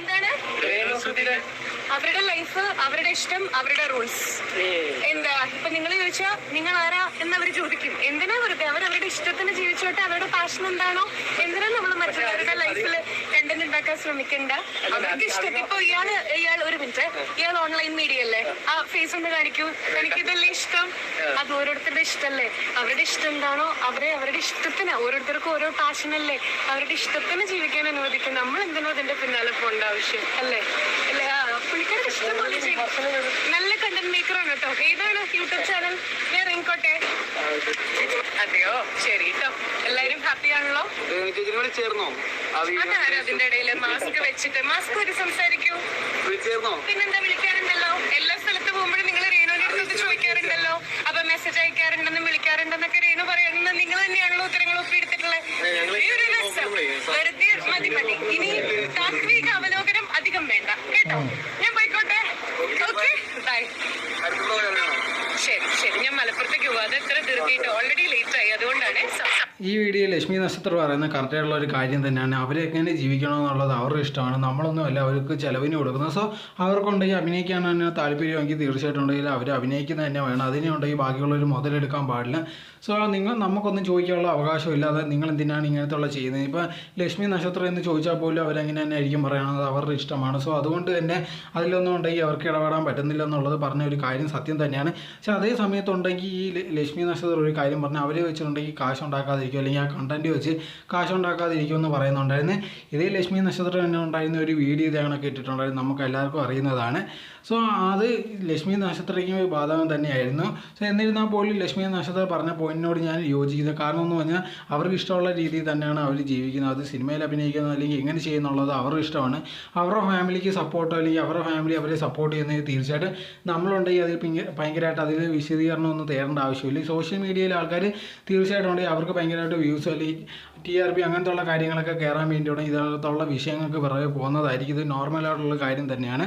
എന്താണ്? അവരുടെ ലൈഫ് അവരുടെ ഇഷ്ടം അവരുടെ റൂൾസ് എന്താ? ഇപ്പൊ നിങ്ങൾ ചോദിച്ചാ നിങ്ങൾ ആരാ എന്ന് അവർ ചോദിക്കും. എന്തിനാ വെറുതെ? അവർ അവരുടെ ഇഷ്ടത്തിന് ജീവിച്ചോട്ടെ. അവരുടെ പാഷൻ എന്താണോ? എന്തിനാ നമ്മൾ മറ്റുള്ളവരുടെ ലൈഫിൽ കണ്ടന്റ് ഉണ്ടാക്കാൻ ശ്രമിക്കണ്ട? അവർക്ക് ഇഷ്ടം. ഇപ്പൊ ഇയാൾ ഇയാൾ ഒരു മിനിറ്റ് ഇയാൾ ഓൺലൈൻ മീഡിയ അല്ലേ? ആ ഫേസ് ഒന്ന് കാണിക്കൂ. എനിക്ക് ഇതല്ലേ ഇഷ്ടം. അത് ഓരോരുത്തരുടെ ഇഷ്ടമല്ലേ അവരുടെ ഇഷ്ടം എന്താണോ അവരെ അവരുടെ ഇഷ്ടത്തിന് ഓരോരുത്തർക്കും ഓരോ പാഷൻ അല്ലേ? അവരുടെ ഇഷ്ടത്തിന് ജീവിക്കാൻ അനുവദിക്കും. നമ്മൾ എന്തിനോ അതിന്റെ പിന്നാലെ പോകേണ്ട ആവശ്യം അല്ലേ? അല്ലേ? പുള്ളിക്കാരുടെ ഇഷ്ടം പോലെ ചെയ്യും. നല്ല കണ്ടന്റ് മേക്കർ ആണ് കേട്ടോ. ഏതാണ് യൂട്യൂബ് ചാനൽ ഞാൻ ഇറങ്ങിക്കോട്ടെ അതെയോ? ശരി കേട്ടോ എല്ലാരും ഹാപ്പി ആണല്ലോ? ചേർന്നോ? അതാരോ അതിന്റെ ഇടയിൽ മാസ്ക് വെച്ചിട്ട്. മാസ്ക് ഒരു സംസാരിക്കൂ. പിന്നെന്താ വിളിക്കാറുണ്ടല്ലോ എല്ലാ സ്ഥലത്ത് പോകുമ്പോഴും നിങ്ങൾ മെസ്സേജ് അയക്കാറുണ്ടെന്നും വിളിക്കാറുണ്ടെന്നൊക്കെ രേണു പറയുന്നത് നിങ്ങൾ തന്നെയാണല്ലോ ഉത്തരങ്ങൾ ഒപ്പിയെടുത്തിട്ടുള്ളത്. ഈ ഒരു രസം വെറുതെ മതി മതി. ഇനി താത്വിക അവലോകനം അധികം വേണ്ട. കേട്ടോ? ഞാൻ പോയിക്കോട്ടെ. Okay bye. ശരി ശരി. ഞാൻ മലപ്പുറത്തേക്ക് പോവാ. അത് എത്ര ധൃതിയിട്ട് ഓൾറെഡി ലേറ്റ് ആയി അതുകൊണ്ടാണ് ഈ വീഡിയോ ലക്ഷ്മി നക്ഷത്രം പറയുന്ന കറക്റ്റായിട്ടുള്ള ഒരു കാര്യം തന്നെയാണ്. അവരെങ്ങനെ ജീവിക്കണമെന്നുള്ളത് അവരുടെ ഇഷ്ടമാണ്. നമ്മളൊന്നുമല്ല അവർക്ക് ചിലവിന് കൊടുക്കുന്നത്. സോ അവർക്കുണ്ടെങ്കിൽ അഭിനയിക്കാൻ തന്നെ താല്പര്യമെങ്കിൽ തീർച്ചയായിട്ടും ഉണ്ടെങ്കിൽ അവർ അഭിനയിക്കുന്നത് തന്നെ വേണം. അതിനെ അതിനുണ്ടെങ്കിൽ ബാക്കിയുള്ളവർ മുതലെടുക്കാൻ പാടില്ല. സോ നിങ്ങൾ നമുക്കൊന്നും ചോദിക്കാനുള്ള അവകാശമില്ലാതെ നിങ്ങൾ എന്തിനാണ് ഇങ്ങനത്തുള്ള ചെയ്യുന്നത്? ഇപ്പോൾ ലക്ഷ്മി നക്ഷത്രം എന്ന് ചോദിച്ചാൽ പോലും അവരങ്ങനെ തന്നെ ആയിരിക്കും പറയുന്നത്. അവരുടെ ഇഷ്ടമാണ്. സോ അതുകൊണ്ട് തന്നെ അതിലൊന്നും ഉണ്ടെങ്കിൽ അവർക്ക് ഇടപെടാൻ പറ്റുന്നില്ല എന്നുള്ളത് പറഞ്ഞ ഒരു കാര്യം സത്യം തന്നെയാണ്. പക്ഷേ അതേ സമയത്തുണ്ടെങ്കിൽ ഈ ലക്ഷ്മി നക്ഷത്രം ഒരു കാര്യം പറഞ്ഞാൽ അവരെ വെച്ചിട്ടുണ്ടെങ്കിൽ കാശ് ഉണ്ടാക്കാതിരിക്കും അല്ലെങ്കിൽ ആ കണ്ടന്റ് വെച്ച് കാശ് ഉണ്ടാക്കാതിരിക്കും എന്ന് പറയുന്നുണ്ടായിരുന്നു. ഇതേ ലക്ഷ്മി നക്ഷത്രം തന്നെ ഉണ്ടായിരുന്ന ഒരു വീഡിയോ ഇതേണൊക്കെ ഇട്ടിട്ടുണ്ടായിരുന്നു നമുക്ക് എല്ലാവർക്കും അറിയുന്നതാണ്. സോ അത് ലക്ഷ്മി നക്ഷത്രയ്ക്ക് ബാധകം തന്നെയായിരുന്നു. സോ എന്നിരുന്നാൽ പോലും ലക്ഷ്മി നക്ഷത്രം പറഞ്ഞ പോയിന്റിനോട് ഞാൻ യോജിക്കുന്നത് കാരണം എന്ന് പറഞ്ഞാൽ അവർക്ക് ഇഷ്ടമുള്ള രീതിയിൽ തന്നെയാണ് അവർ ജീവിക്കുന്നത്. അത് സിനിമയിൽ അഭിനയിക്കുന്നത് അല്ലെങ്കിൽ എങ്ങനെ ചെയ്യുന്നുള്ളത് അവരുടെ ഇഷ്ടമാണ്. അവരുടെ ഫാമിലിക്ക് സപ്പോർട്ടോ അല്ലെങ്കിൽ അവരുടെ ഫാമിലി അവരെ സപ്പോർട്ട് ചെയ്യുന്നത് തീർച്ചയായിട്ടും നമ്മളുണ്ടെങ്കിൽ അതിൽ ഭയങ്കരമായിട്ട് അതിൽ വിശദീകരണമൊന്നും തേടേണ്ട ആവശ്യമില്ല. സോഷ്യൽ മീഡിയയിലെ ആൾക്കാർ തീർച്ചയായിട്ടും ഉണ്ടെങ്കിൽ അവർക്ക് ഭയങ്കരമായിട്ട് വ്യൂസ് അല്ലെങ്കിൽ ടി ആർ പി അങ്ങനത്തെ ഉള്ള കാര്യങ്ങളൊക്കെ കയറാൻ വേണ്ടിയാണ് ഇതിനകത്തുള്ള വിഷയങ്ങൾക്ക് പിറകെ പോകുന്നതായിരിക്കും. ഇത് നോർമലായിട്ടുള്ള കാര്യം തന്നെയാണ്.